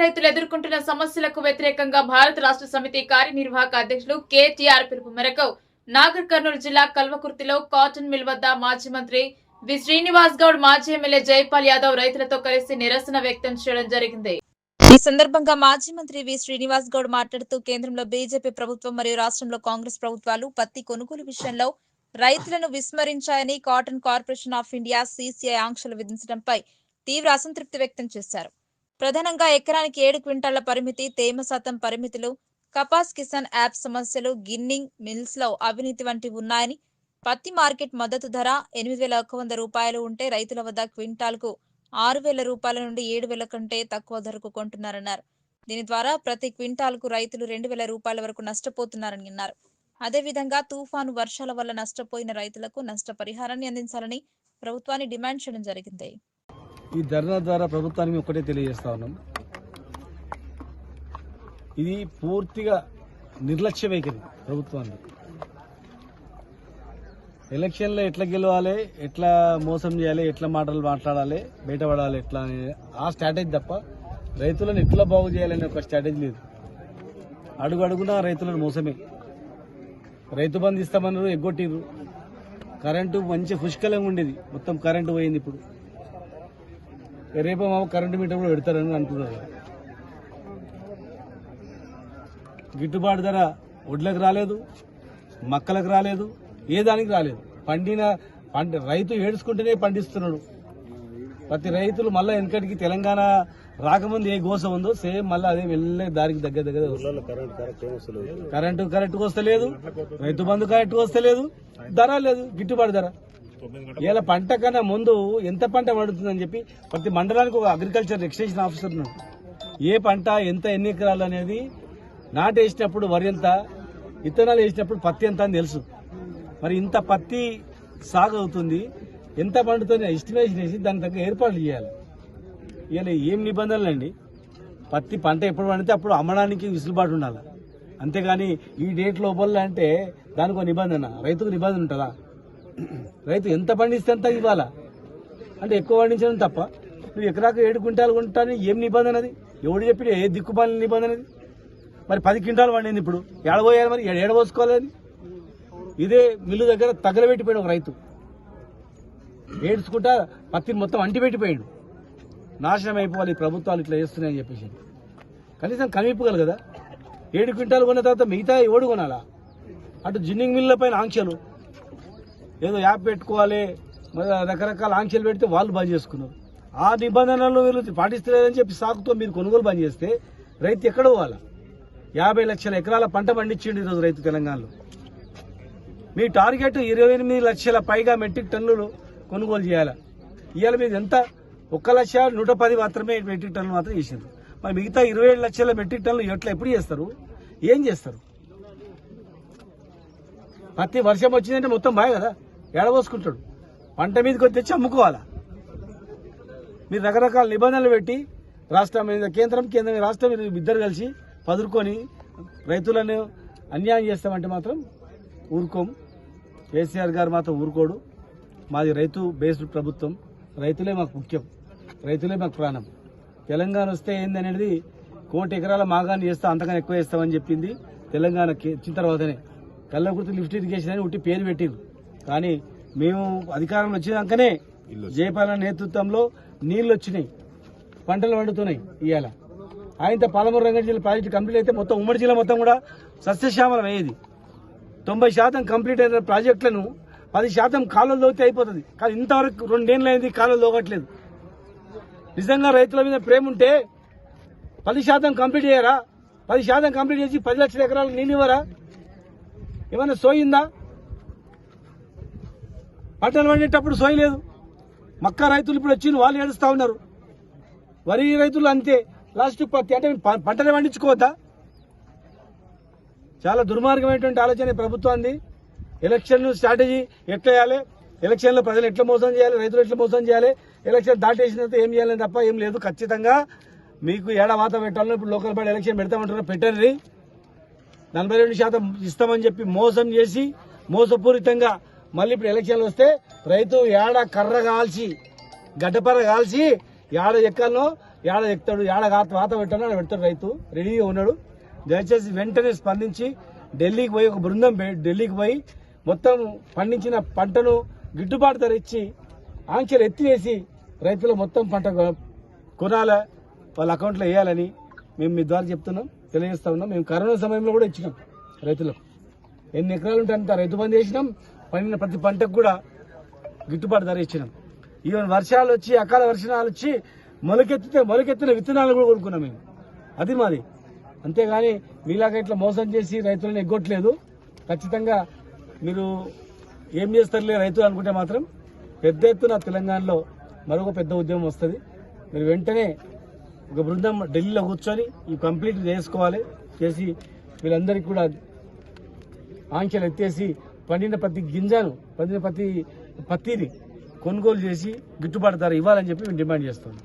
రైతులు ఎదుర్కొంటున్న సమస్యలకు వ్యతిరేకంగా భారత రాష్ట్ర సమితి కార్యనిర్వాహక అధ్యక్షులు కేటీఆర్ పిలుపు మేరకు నాగర్ కర్నూలు జిల్లా కల్వకుర్తిలో కాటన్ మిల్ వద్ద మాజీ మంత్రి వి. శ్రీనివాస్ గౌడ్ మాజీ ఎమ్మెల్యే జైపాల్ యాదవ్ రైతులతో కలిసి నిరసన వ్యక్తం చేయడం జరిగింది. ఈ సందర్భంగా మాజీ మంత్రి వి. శ్రీనివాస్ గౌడ్ మాట్లాడుతూ కేంద్రంలో బీజేపీ ప్రభుత్వం మరియు రాష్ట్రంలో కాంగ్రెస్ ప్రభుత్వాలు పత్తి కొనుగోలు విషయంలో రైతులను విస్మరించాయని cotton corporation of India CCI ఆంక్షలు విధించడంపై తీవ్ర అసంతృప్తి వ్యక్తం చేశారు. ప్రధానంగా ఎకరానికి ఏడు క్వింటాళ్ళ పరిమితి తేమ శాతం పరిమితులు కపాస్ కిసాన్ యాప్ సమస్యలు గిన్నింగ్ మిల్స్లో అవినీతి వంటివి ఉన్నాయని పత్తి మార్కెట్ మద్దతు ధర ఎనిమిది వేల ఒక వంద రూపాయలు ఉంటే రైతుల వద్ద క్వింటాల్కు ఆరు వేల రూపాయల నుండి ఏడు వేల కంటే తక్కువ ధరకు కొంటున్నారన్నారు. దీని ద్వారా ప్రతి క్వింటాల్కు రైతులు రెండు వేల రూపాయల వరకు నష్టపోతున్నారని అన్నారు. అదేవిధంగా తుఫాను వర్షాల వల్ల నష్టపోయిన రైతులకు నష్టపరిహారాన్ని అందించాలని ప్రభుత్వాన్ని డిమాండ్ చేయడం జరిగింది. ఈ ధర్నా ద్వారా ప్రభుత్వానికి మేము ఒకటే తెలియజేస్తా ఉన్నాం. ఇది పూర్తిగా నిర్లక్ష్య వైఖరి ప్రభుత్వాన్ని ఎలక్షన్లో ఎట్లా గెలవాలి ఎట్లా మోసం చేయాలి ఎట్లా మాటలు మాట్లాడాలి బయటపడాలి ఎట్లా ఆ స్ట్రాటజీ తప్ప రైతులను ఎట్లా బాగు చేయాలనే ఒక స్ట్రాటజీ లేదు. అడుగు అడుగున రైతులను మోసమే. రైతు బంధు ఇస్తామన్నారు ఎగ్గొట్టిర్రు. కరెంటు మంచి పుష్కలంగా ఉండేది. మొత్తం కరెంటు పోయింది ఇప్పుడు. రేపు మామ కరెంటు మీటర్ కూడా పెడతారని అంటున్నారు. గిట్టుబాటు ధర వడ్లకు రాలేదు మక్కలకు రాలేదు ఏ దానికి రాలేదు. పండిన పంట రైతు ఏడుచుకుంటేనే పండిస్తున్నాడు. ప్రతి రైతులు మళ్ళీ వెనకటికి తెలంగాణ రాకముందు ఏ గోస ఉందో సేమ్ మళ్ళీ అదే వెళ్ళే దారికి దగ్గర దగ్గర. కరెంటు కరెక్ట్ వస్తలేదు. రైతు బంధు కరెక్ట్ వస్తలేదు ధర లేదు గిట్టుబాటు ధర. ఇలా పంట కన్నా ముందు ఎంత పంట పండుతుందని చెప్పి ప్రతి మండలానికి ఒక అగ్రికల్చర్ ఎక్స్టెన్షన్ ఆఫీసర్ ఉన్నాడు. ఏ పంట ఎంత ఎన్ని ఎకరాలు అనేది నాటేసినప్పుడు వరి ఎంత విత్తనాలు వేసినప్పుడు పత్తి ఎంత అని తెలుసు. మరి ఇంత పత్తి సాగు అవుతుంది ఎంత పండుతుంది ఎస్టిమేషన్ వేసి దాని తగ్గ ఏర్పాట్లు చేయాలి. ఇలా ఏం నిబంధనలు అండి పత్తి పంట ఎప్పుడు పండితే అప్పుడు అమ్మడానికి విసులుబాటు ఉండాలి. అంతేగాని ఈ డేట్ లోపల అంటే దానికి ఒక నిబంధన రైతుకు నిబంధన ఉంటుందా? రైతు ఎంత పండిస్తే అంత ఇవ్వాలా? అంటే ఎక్కువ పండించడం తప్ప. నువ్వు ఎకరాకు ఏడు క్వింటాలు కొంటాను ఏం నిబంధన అది? ఎవడు చెప్పి ఏ దిక్కుపాలి నిబంధన అది? మరి పది క్వింటాలు పండింది ఇప్పుడు. ఏడబోయాలి మరి? ఏడబోసుకోవాలి ఇదే మిల్లు దగ్గర తగలబెట్టిపోయాడు ఒక రైతు. ఏడ్చుకుంటా పత్తిని మొత్తం అంటిపెట్టిపోయాడు. నాశనం అయిపోవాలి ప్రభుత్వాలు ఇట్లా చేస్తున్నాయని చెప్పేసి. కనీసం కమిపుగలు కదా? ఏడు క్వింటాలు కొన్న తర్వాత మిగతా ఎవడు కొనాలా? అటు జిన్నింగ్ మిల్ల పైన ఆంక్షలు. ఏదో యాప్ పెట్టుకోవాలి రకరకాల ఆంక్షలు పెడితే వాళ్ళు బంద్ చేసుకున్నారు. ఆ నిబంధనలు వీళ్ళు పాటిస్తలేదని చెప్పి సాకుతో మీరు కొనుగోలు బంద్ చేస్తే రైతు ఎక్కడ పోవాలా? యాభై లక్షల ఎకరాల పంట పండించిండు ఈరోజు రైతు తెలంగాణలో. మీ టార్గెట్ ఇరవై ఎనిమిది లక్షల పైగా మెట్రిక్ టన్నులు కొనుగోలు చేయాలి? ఇవాళ మీద ఎంత? ఒక్క లక్ష నూట పది మాత్రమే మెట్రిక్ టన్నులు మాత్రం చేసిండ్రు. మరి మిగతా ఇరవై ఏడు లక్షల మెట్రిక్ టన్నులు ఎట్లా ఎప్పుడు చేస్తారు? ఏం చేస్తారు? పత్తి వర్షం వచ్చిందంటే మొత్తం బాగా కదా? ఎడబోసుకుంటాడు పంట మీదకి వచ్చి తెచ్చి అమ్ముకోవాలా? మీరు రకరకాల నిబంధనలు పెట్టి రాష్ట్రం మీద కేంద్రం కేంద్రం రాష్ట్రం మీరు ఇద్దరు కలిసి పదురుకొని రైతులను అన్యాయం చేస్తామంటే మాత్రం ఊరుకోం. కేసీఆర్ గారు మాత్రం ఊరుకోడు. మాది రైతు బేస్డ్ ప్రభుత్వం. రైతులే మాకు ముఖ్యం. రైతులే మాకు ప్రాణం. తెలంగాణ వస్తే ఏందనేది కోటి ఎకరాల మాగాన్ని చేస్తా అంతకన్నా ఎక్కువ చేస్తామని చెప్పింది తెలంగాణకి ఇచ్చిన తర్వాతనే. కళ్ళకుర్తి లిఫ్ట్ ఇరిగేషన్ అని ఉట్టి పేరు పెట్టిరు కానీ మేము అధికారంలో వచ్చినాకనే జయపాలన నేతృత్వంలో నీళ్ళు వచ్చినాయి. పంటలు పండుతున్నాయి ఇవాళ ఆయనతో పాలమూరు రంగారెడ్డి జిల్లా ప్రాజెక్టు కంప్లీట్ అయితే మొత్తం ఉమ్మడి జిల్లా మొత్తం కూడా సస్యశ్యామలం అయ్యేది. తొంభై శాతం కంప్లీట్ అయిన ప్రాజెక్టులను పది శాతం కాలువలు దోగితే అయిపోతుంది. కానీ ఇంతవరకు రెండేళ్ళు అయింది కాలువలు దోగట్లేదు నిజంగా రైతుల మీద ప్రేమ ఉంటే పది శాతం కంప్లీట్ చేయరా పది శాతం కంప్లీట్ చేసి పది లక్షల ఎకరాలకు నీళ్ళు ఇవ్వరా ఏమైనా సోయిందా? పంటలు పండేటప్పుడు సోయలేదు మక్క రైతులు ఇప్పుడు వచ్చి వాళ్ళు ఏడుస్తూ ఉన్నారు. వరి రైతులు అంతే. లాస్ట్ పత్తి అంటే ప- పంటలు పండించుకోవద్దా? చాలా దుర్మార్గమైనటువంటి ఆలోచన ప్రభుత్వాన్ని ఎలక్షన్ స్ట్రాటజీ ఎట్లా చేయాలి? ఎలక్షన్లో ప్రజలు ఎట్లా మోసం చేయాలి? రైతులు ఎట్లా మోసం చేయాలి? ఎలక్షన్ దాటేసిన తర్వాత ఏం చేయాలని తప్ప ఏం లేదు. ఖచ్చితంగా మీకు ఏడా వాత పెట్టాలని ఇప్పుడు లోకల్ బాడీ ఎలక్షన్ పెడతామంటారు పెట్టండి. నలభై రెండు శాతం ఇస్తామని చెప్పి మోసం చేసి మోసపూరితంగా మళ్ళీ ఇప్పుడు ఎలక్షన్లు వస్తే రైతు ఏడ కర్ర కాల్చి గడ్డపర్ర కాల్చి ఏడ ఎక్కల్లో ఏడ ఎక్కుతాడు ఏడ వాత పెట్టాను ఆడ పెడతాడు రైతు. రెడీగా ఉన్నాడు. దయచేసి వెంటనే స్పందించి ఢిల్లీకి పోయి ఒక బృందం పె- ఢిల్లీకి పోయి మొత్తం పండించిన పంటను గిట్టుబాటు ధర ఇచ్చి ఆంక్షలు ఎత్తివేసి రైతులు మొత్తం పంట కొనాల? వాళ్ళ అకౌంట్లో వేయాలని మేము మీ ద్వారా చెప్తున్నాం తెలియజేస్తా ఉన్నాం. మేము కరోనా సమయంలో కూడా ఇచ్చినాం రైతులకు. ఎన్ని ఎకరాలు ఉంటే అంత రైతు బంద్ చేసినాం పండిన ప్రతి పంటకు కూడా గిట్టుబాటు ధర ఇచ్చినాం. ఈవెన్ వర్షాలు వచ్చి అకాల వర్షాలు వచ్చి మొలకెత్తితే మొలకెత్తిన విత్తనాలు కూడా కొనుక్కున్నాం మేము. అది మాది. అంతేగాని మీలాగా ఇట్లా మోసం చేసి రైతులను ఎగ్గొట్టలేదు. ఖచ్చితంగా మీరు ఏం చేస్తారులే రైతులు అనుకుంటే మాత్రం పెద్ద ఎత్తున తెలంగాణలో మరొక పెద్ద ఉద్యమం వస్తుంది. మీరు వెంటనే ఒక బృందం ఢిల్లీలో కూర్చొని ఈ కంప్లీట్ చేసుకోవాలి. చేసి వీళ్ళందరికీ కూడా ఆంక్షలు ఎత్తేసి పండిన ప్రతి గింజను పండిన ప్రతి పత్తిని కొనుగోలు చేసి గిట్టుబాటు ధర ఇవ్వాలని చెప్పి మేము డిమాండ్ చేస్తున్నాం.